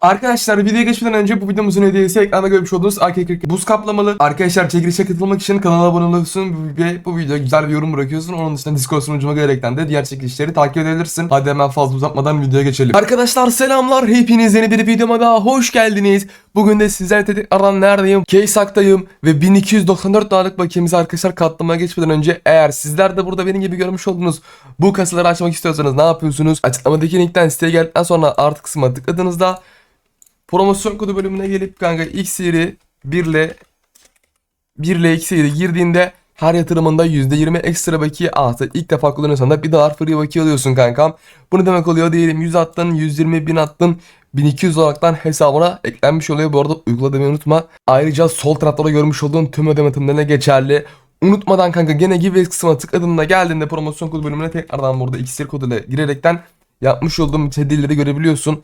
Arkadaşlar videoya geçmeden önce bu videomuzun hediyesi ekranda görmüş olduğunuz AK-40 buz kaplamalı. Arkadaşlar çekilişe katılmak için kanala abone oluyorsun ve bu videoya güzel bir yorum bırakıyorsun. Onun dışında Discord sunucuma gelerekten de diğer çekilişleri takip edebilirsin. Hadi hemen fazla uzatmadan videoya geçelim. Arkadaşlar selamlar. Hepiniz yeni bir videoma daha hoş geldiniz. Bugün de sizlerle tekrardan neredeyim? Keysak'tayım ve 1294 dolarlık bakiyemizi arkadaşlar katlamaya geçmeden önce eğer sizler de burada benim gibi görmüş olduğunuz bu kasaları açmak istiyorsanız ne yapıyorsunuz? Açıklamadaki linkten siteye geldikten sonra artı kısmına tıkladığınızda promosyon kodu bölümüne gelip kanka X yeri 1 ile 1 ile X yeri girdiğinde her yatırımında %20 ekstra bakiye artı ilk defa kullanıyorsan da 1 dolar free bakiye alıyorsun kankam. Bu ne demek oluyor diyelim 100 attın 120 bin attın 1200 olaraktan hesabına eklenmiş oluyor. Bu arada uygula demeyi unutma. Ayrıca sol tarafta görmüş olduğun tüm ödeme tümlerine geçerli. Unutmadan kanka gene gibi kısmına tıkladığında geldiğinde promosyon kodu bölümüne tekrardan burada X'leri koduyla girerekten yapmış olduğum hediyeleri görebiliyorsun.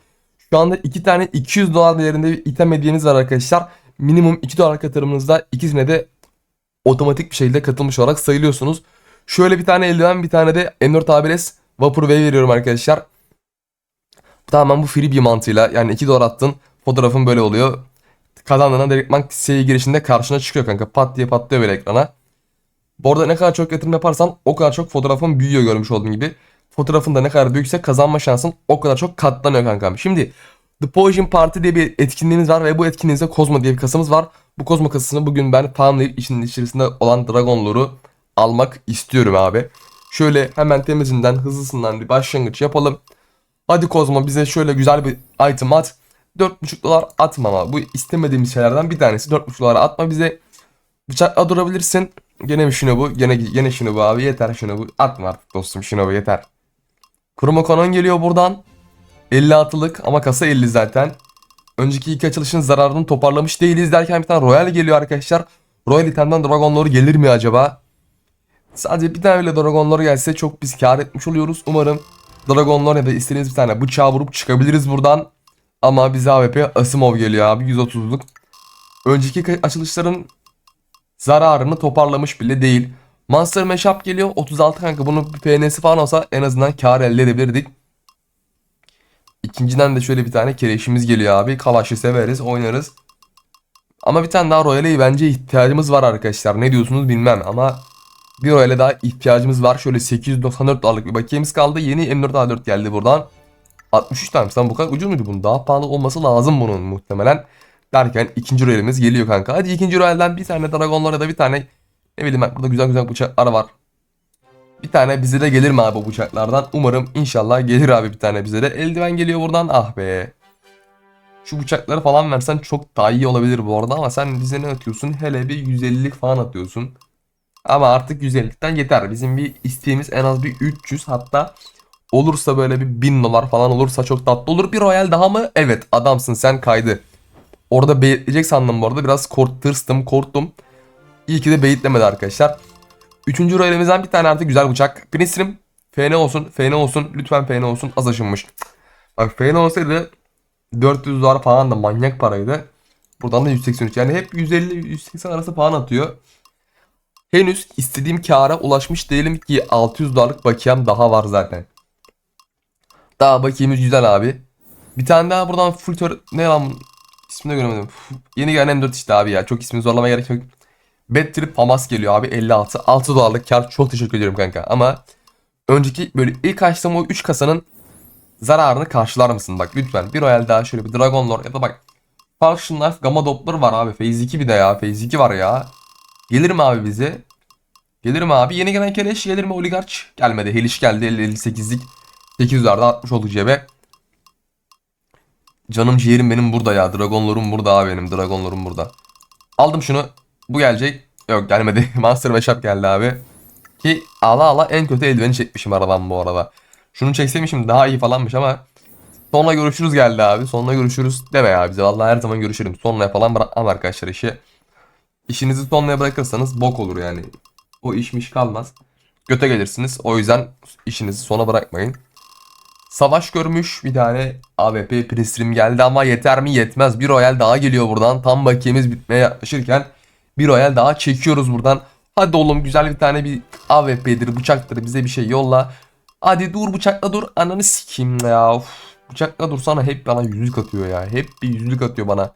Şu anda iki tane 200 dolar değerinde bir item hediyeniz var arkadaşlar. Minimum 2 dolar yatırımınızda ikisine de otomatik bir şekilde katılmış olarak sayılıyorsunuz. Şöyle bir tane eldiven bir tane de M4 ABS Vapur V veriyorum arkadaşlar. Tamamen bu freebie mantığıyla yani 2 dolar attın fotoğrafın böyle oluyor. Kazandığında direktman siteye girişinde karşına çıkıyor kanka. Pat diye patlıyor böyle ekrana. Bu arada ne kadar çok yatırım yaparsan o kadar çok fotoğrafın büyüyor görmüş olduğun gibi. Fotoğrafın da ne kadar büyükse kazanma şansın o kadar çok katlanıyor kankam. Şimdi The Poison Party diye bir etkinliğimiz var ve bu etkinliğimizde Kozmo diye bir kasamız var. Bu Kozmo kasasını bugün ben farmlayıp içinin içerisinde olan Dragon Lore'u almak istiyorum abi. Şöyle hemen temizinden hızlısından bir başlangıç yapalım. Hadi Kozmo bize şöyle güzel bir item at. 4.5 dolar atma ama bu istemediğimiz şeylerden bir tanesi 4.5 dolar atma bize. Bıçakla durabilirsin. Gene mi Shinobu? Gene, gene Shinobu abi yeter Shinobu. Atma artık dostum Shinobu yeter. Kuruma Konon geliyor buradan. 50 atılık ama kasa 50 zaten. Önceki iki açılışın zararını toparlamış değiliz derken bir tane Royal geliyor arkadaşlar. Royal itemden Dragon Lore gelir mi acaba? Sadece bir tane bile Dragon Lore gelse çok biz kar etmiş oluyoruz. Umarım Dragon Lore ya da istediğiniz bir tane bıçağı vurup çıkabiliriz buradan. Ama bize AWP Asimov geliyor abi 130'luk. Önceki açılışların zararını toparlamış bile değil. Monster Mashup geliyor 36 kanka bunun bir PN'si falan olsa en azından kar elde edebilirdik. İkinciden de şöyle bir tane kereşimiz geliyor abi. Kalaş'ı severiz oynarız. Ama bir tane daha Royale'e bence ihtiyacımız var arkadaşlar. Ne diyorsunuz bilmem ama bir Royale'e daha ihtiyacımız var. Şöyle 894 dolarlık bir bakiyemiz kaldı. Yeni M4A4 geldi buradan. 63 tane. Sen bu kadar ucuz muydu bunun? Daha pahalı olması lazım bunun muhtemelen. Derken ikinci Royale'imiz geliyor kanka. Hadi ikinci Royale'den bir tane Dragonlar ya da bir tane ne bileyim ben burada güzel güzel bıçaklar var. Bir tane bize de gelir mi abi bu bıçaklardan? Umarım inşallah gelir abi bir tane bize de. Eldiven geliyor buradan. Ah be. Şu bıçakları falan versen çok daha iyi olabilir bu arada ama sen bize ne atıyorsun? Hele bir 150'lik falan atıyorsun. Ama artık 150'likten yeter. Bizim bir isteğimiz en az bir 300 hatta olursa böyle bir 1000 dolar falan olursa çok tatlı olur. Bir royal daha mı? Evet adamsın sen kaydı. Orada beyitleyecek sandım bu arada. Biraz kort, tırstım, korktum. İyi ki de beyitlemedi arkadaşlar. Üçüncü royalimizden bir tane artık güzel bıçak. Prince'im FN olsun, FN olsun. Lütfen FN olsun. Az aşınmış. Bak FN olsaydı 400 dolar falan da manyak paraydı. Buradan da 183. Yani hep 150-180 arası falan atıyor. Henüz istediğim kâra ulaşmış değilim ki 600 dolarlık bakiyem daha var zaten. Daha bakiyemiz güzel abi. Bir tane daha buradan full. Ne lan? İsmini de göremedim. Yeni gelen M4 işte abi ya. Çok ismini zorlamaya gerek yok. Bad Trip Hamas geliyor abi 56. 6 dolarlık kar çok teşekkür ediyorum kanka. Ama önceki böyle ilk açtığım o 3 kasanın zararını karşılar mısın? Bak lütfen bir royal daha şöyle bir Dragon Lord ya da bak Function Life Gamma Doppler var abi. Phase 2 bir de ya. Phase 2 var ya. Gelir mi abi bize? Gelir mi abi? Yeni gelen Keleş gelir mi? Oligarch gelmedi. Heliş geldi 58'lik. 800'lerde 60 oldu cebe. Canım ciğerim benim burada ya. Dragon Lore'um burada abi benim. Dragon Lore'um burada. Aldım şunu. Bu gelecek. Yok gelmedi. Monster Mashup geldi abi. Ki ala ala en kötü eldiveni çekmişim aradan bu arada. Şunu çekseymişim daha iyi falanmış ama sonra görüşürüz geldi abi. Sonra görüşürüz deme ya bize. Vallahi her zaman görüşürüm. Sonraya falan bırakmam arkadaşlar işi. İşinizi sonraya bırakırsanız bok olur yani. O işmiş kalmaz. Göte gelirsiniz. O yüzden işinizi sona bırakmayın. Savaş görmüş bir tane AWP Pristrim geldi ama yeter mi yetmez. Bir royal daha geliyor buradan. Tam bakiyemiz bitmeye yaklaşırken bir royal daha çekiyoruz buradan. Hadi oğlum güzel bir tane bir AWP'dir bıçaktır bize bir şey yolla. Hadi dur bıçakla dur. Ananı sikeyim ya. Uf. bıçakla dursana hep bana yüzlük atıyor ya. Hep bir yüzlük atıyor bana.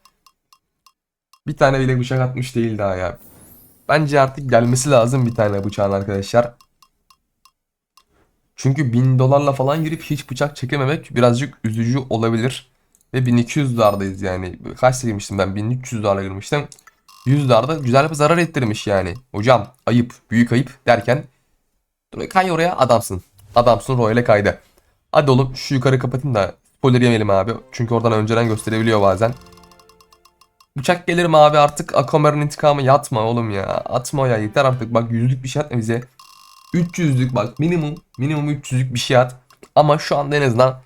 Bir tane bile bıçak atmış değil daha ya. Bence artık gelmesi lazım bir tane bıçağın arkadaşlar. Çünkü 1000 dolarla falan girip hiç bıçak çekememek birazcık üzücü olabilir. Ve 1200 dolardayız yani. Kaç girmiştim ben? 1300 dolarla girmiştim. 100 dolarda güzel bir zarar ettirmiş yani. Hocam ayıp, büyük ayıp derken kay oraya adamsın. Adamsın Royal'e kaydı. Hadi oğlum şu yukarı kapatayım da spoiler yemeyelim abi. Çünkü oradan önceden gösterebiliyor bazen. Bıçak gelir mi abi artık Aquamarine intikamı yatma oğlum ya. Atma ya yeter artık bak yüzlük bir şey atma bize. 300'lük bak minimum minimum 300'lük bir şey at. Ama şu anda en azından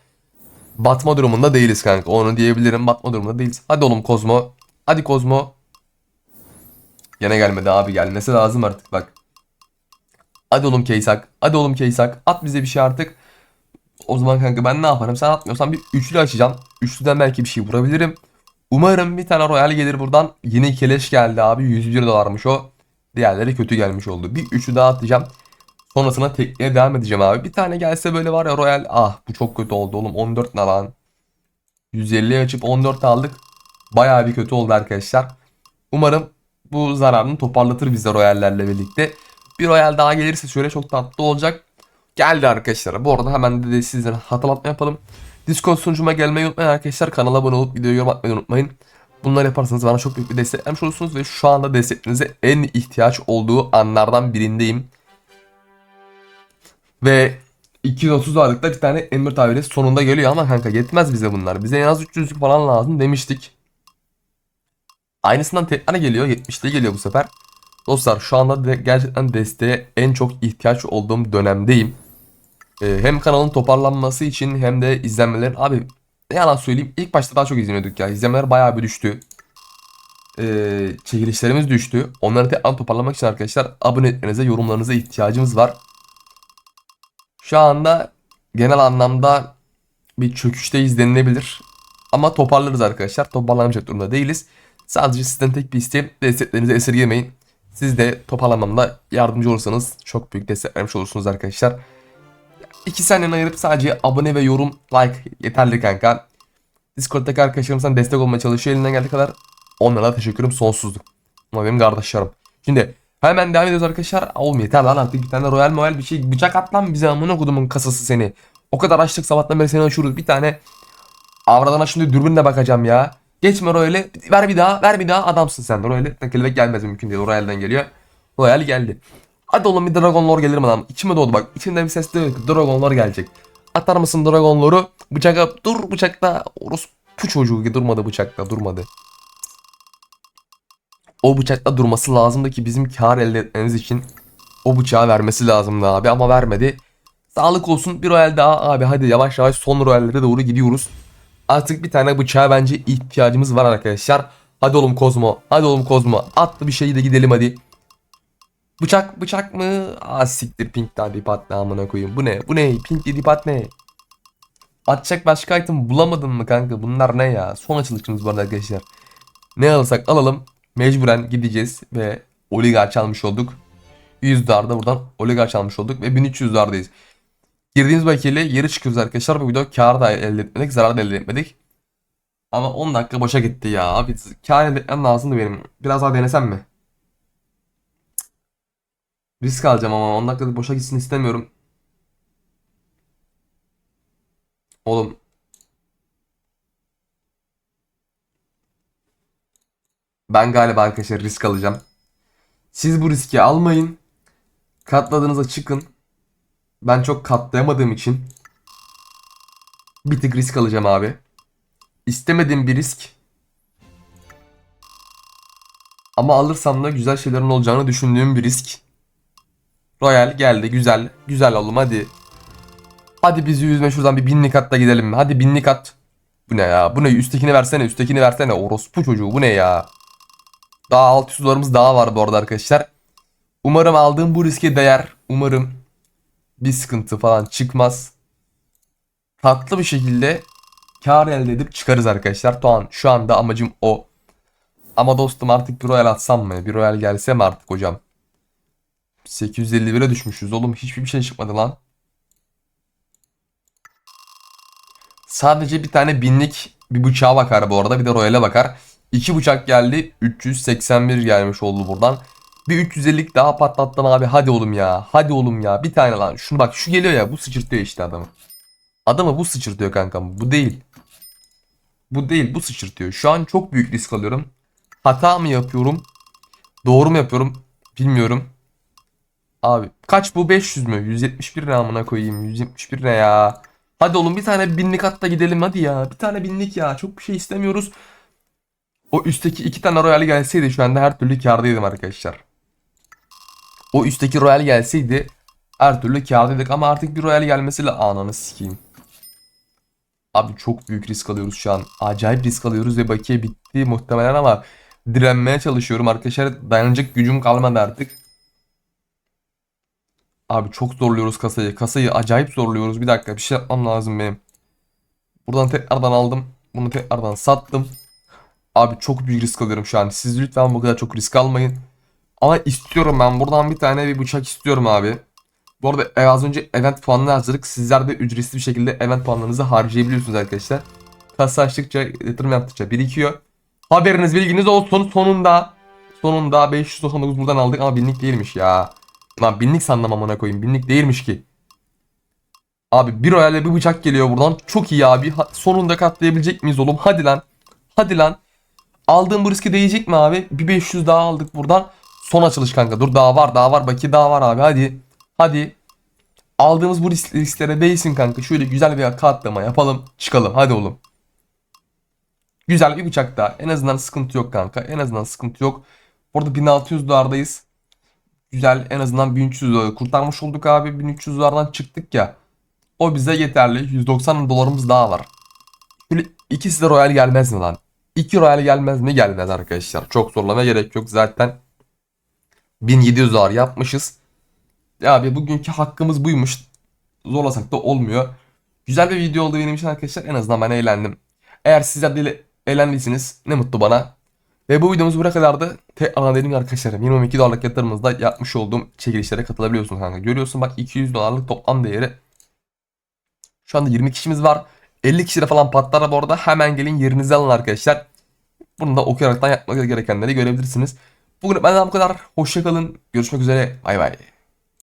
batma durumunda değiliz kanka. Onu diyebilirim batma durumunda değiliz. Hadi oğlum Kozmo. Hadi Kozmo. Gene gelmedi abi gelmesi lazım artık bak. Hadi oğlum Keysak. Hadi oğlum Keysak. At bize bir şey artık. O zaman kanka ben ne yaparım? Sen atmıyorsan bir üçlü açacağım. Üçlüden belki bir şey vurabilirim. Umarım bir tane royal gelir buradan. Yine keleş geldi abi. 101 dolarmış o. Diğerleri kötü gelmiş oldu. Bir üçlü daha atacağım. Sonrasında tekneye devam edeceğim abi. Bir tane gelse böyle var ya royal. Ah bu çok kötü oldu oğlum. 14 ne lan? 150'ye açıp 14 aldık. Bayağı bir kötü oldu arkadaşlar. Umarım bu zararını toparlatır bize royallerle birlikte. Bir royal daha gelirse şöyle çok tatlı olacak. Geldi arkadaşlar. Bu arada hemen de, sizlere hatırlatma yapalım. Discord sunucuma gelmeyi unutmayın arkadaşlar. Kanala abone olup videoyu yorum atmayı unutmayın. Bunları yaparsanız bana çok büyük bir destek vermiş olursunuz ve şu anda desteklerinize en ihtiyaç olduğu anlardan birindeyim. Ve 230 dolarlıkta bir tane Emir tabiresi sonunda geliyor ama kanka yetmez bize bunlar. Bize en az 300'lük falan lazım demiştik. Aynısından tekrar geliyor. 70'li geliyor bu sefer. Dostlar şu anda de gerçekten desteğe en çok ihtiyaç olduğum dönemdeyim. Ee, hem kanalın toparlanması için hem de izlenmelerin... Abi ne yalan söyleyeyim ilk başta daha çok izleniyorduk ya. İzlenmeler bayağı bir düştü. Ee, çekilişlerimiz düştü. Onları tekrar toparlamak için arkadaşlar abonelerinize, yorumlarınıza ihtiyacımız var. Şu anda genel anlamda bir çöküşteyiz denilebilir. Ama toparlarız arkadaşlar. Toparlanamayacak durumda değiliz. Sadece sizden tek bir isteğim desteklerinizi esirgemeyin. Siz de toparlamamda yardımcı olursanız çok büyük destek vermiş olursunuz arkadaşlar. İki saniye ayırıp sadece abone ve yorum, like yeterli kanka. Discord'daki arkadaşlarımızdan destek olmaya çalışıyor elinden geldiği kadar. Onlara teşekkürüm sonsuzluk. Ama benim kardeşlerim. Şimdi hemen devam ediyoruz arkadaşlar. Oğlum yeter lan artık bir tane Royal Moyal bir şey. Bıçak at lan bize amına kodumun kasası seni. O kadar açtık sabahtan beri seni açıyoruz. Bir tane avradan açınca dürbünle bakacağım ya. Geçme Royal'e. Ver bir daha. Ver bir daha. Adamsın sen. Royal'e. Kelebek gelmez mümkün değil. Royal'den geliyor. Royal geldi. Hadi oğlum bir Dragon Lore gelir mi lan? İçime doğdu bak. İçimden bir ses diyor ki Dragon Lore gelecek. Atar mısın Dragon Lore'u? Bıçaka dur bıçakta. Orospu çocuğu ki durmadı bıçakta durmadı. O bıçakta durması lazımdı ki bizim kar elde etmemiz için o bıçağı vermesi lazımdı abi ama vermedi. Sağlık olsun bir royal daha abi hadi yavaş yavaş son royallere doğru gidiyoruz. Artık bir tane bıçağa bence ihtiyacımız var arkadaşlar. Hadi oğlum Kozmo. Hadi oğlum Kozmo. Atlı bir şeyi de gidelim hadi. Bıçak bıçak mı? Aa siktir pink daddy pat ne amına koyayım. Bu ne? Bu ne? Pink daddy pat ne? Atacak başka item bulamadın mı kanka? Bunlar ne ya? Son açılışımız bu arada arkadaşlar. Ne alırsak alalım. Mecburen gideceğiz ve oligar çalmış olduk. 100 dolarda buradan oligar çalmış olduk ve 1300 dolardayız. Girdiğimiz bakiyeyle yeri çıkıyoruz arkadaşlar. Bu video kar da elde etmedik, zarar da elde etmedik. Ama 10 dakika boşa gitti ya. Abi kar elde etmem lazımdı benim. Biraz daha denesem mi? Risk alacağım ama 10 dakikada boşa gitsin istemiyorum. Oğlum. Ben galiba arkadaşlar risk alacağım. Siz bu riski almayın. Katladığınıza çıkın. Ben çok katlayamadığım için bir tık risk alacağım abi. İstemediğim bir risk. Ama alırsam da güzel şeylerin olacağını düşündüğüm bir risk. Royal geldi güzel. Güzel oğlum hadi. Hadi bizi yüzme şuradan bir binlik atla gidelim? Hadi binlik at. Bu ne ya? Bu ne? Üsttekini versene. Üsttekini versene. Orospu çocuğu. Bu ne ya? Daha 600 dolarımız daha var bu arada arkadaşlar. Umarım aldığım bu riske değer. Umarım bir sıkıntı falan çıkmaz. Tatlı bir şekilde kar elde edip çıkarız arkadaşlar. Doğan şu anda amacım o. Ama dostum artık bir royal atsam mı? Bir royal gelse mi artık hocam? 851'e düşmüşüz oğlum. Hiçbir şey çıkmadı lan. Sadece bir tane binlik bir bıçağa bakar bu arada. Bir de royale bakar. İki bıçak geldi. 381 gelmiş oldu buradan. Bir 350'lik daha patlattım abi. Hadi oğlum ya. Hadi oğlum ya. Bir tane lan. Şunu bak şu geliyor ya. Bu sıçırtıyor işte adamı. Adamı bu sıçırtıyor kankam. Bu değil. Bu değil. Bu sıçırtıyor. Şu an çok büyük risk alıyorum. Hata mı yapıyorum? Doğru mu yapıyorum? Bilmiyorum. Abi kaç bu 500 mü? 171 ne amına koyayım. 171 ne ya? Hadi oğlum bir tane binlik at da gidelim hadi ya. Bir tane binlik ya. Çok bir şey istemiyoruz. O üstteki iki tane royal gelseydi şu anda her türlü kârdaydım arkadaşlar. O üstteki royal gelseydi her türlü kârdaydık ama artık bir royal gelmesiyle ananı sikeyim. Abi çok büyük risk alıyoruz şu an. Acayip risk alıyoruz ve bakiye bitti muhtemelen ama direnmeye çalışıyorum arkadaşlar. Dayanacak gücüm kalmadı artık. Abi çok zorluyoruz kasayı. Kasayı acayip zorluyoruz. Bir dakika bir şey yapmam lazım benim. Buradan tekrardan aldım. Bunu tekrardan sattım. Abi çok büyük risk alıyorum şu an. Siz lütfen bu kadar çok risk almayın. Ama istiyorum ben buradan bir tane bir bıçak istiyorum abi. Bu arada e, az önce event puanını harcadık. Sizler de ücretsiz bir şekilde event puanlarınızı harcayabiliyorsunuz arkadaşlar. Kasa açtıkça, yatırım yaptıkça birikiyor. Haberiniz bilginiz olsun. Sonunda sonunda 599 buradan aldık ama binlik değilmiş ya. Lan binlik sandım amına koyayım. Binlik değilmiş ki. Abi bir royalle bir bıçak geliyor buradan. Çok iyi abi. Ha- sonunda katlayabilecek miyiz oğlum? Hadi lan. Hadi lan. Aldığım bu riski değecek mi abi? Bir 500 daha aldık buradan. Son açılış kanka. Dur daha var daha var. Baki daha var abi. Hadi. Hadi. Aldığımız bu risk, risklere değsin kanka. Şöyle güzel bir katlama yapalım. Çıkalım. Hadi oğlum. Güzel bir bıçak daha. En azından sıkıntı yok kanka. En azından sıkıntı yok. Burada 1600 dolardayız. Güzel. En azından 1300 doları kurtarmış olduk abi. 1300 dolardan çıktık ya. O bize yeterli. 190 dolarımız daha var. Şöyle ikisi de royal gelmez mi lan? İki royal gelmez mi? Gelmez arkadaşlar. Çok zorlamaya gerek yok. Zaten 1700 dolar yapmışız. Ya abi bugünkü hakkımız buymuş. Zorlasak da olmuyor. Güzel bir video oldu benim için arkadaşlar. En azından ben eğlendim. Eğer sizler de eğlendiyseniz ne mutlu bana. Ve bu videomuz buraya kadardı. Tekrardan dediğim arkadaşlar 22 dolarlık yatırımımızda yapmış olduğum çekilişlere katılabiliyorsunuz kanka. Görüyorsun bak 200 dolarlık toplam değeri. Şu anda 20 kişimiz var. 50 kişi de falan patlar bu arada. Hemen gelin yerinizi alın arkadaşlar. Bunu da okuyaraktan yapmak gerekenleri görebilirsiniz. Bugün benden bu kadar. Hoşçakalın. Görüşmek üzere. Bay bay.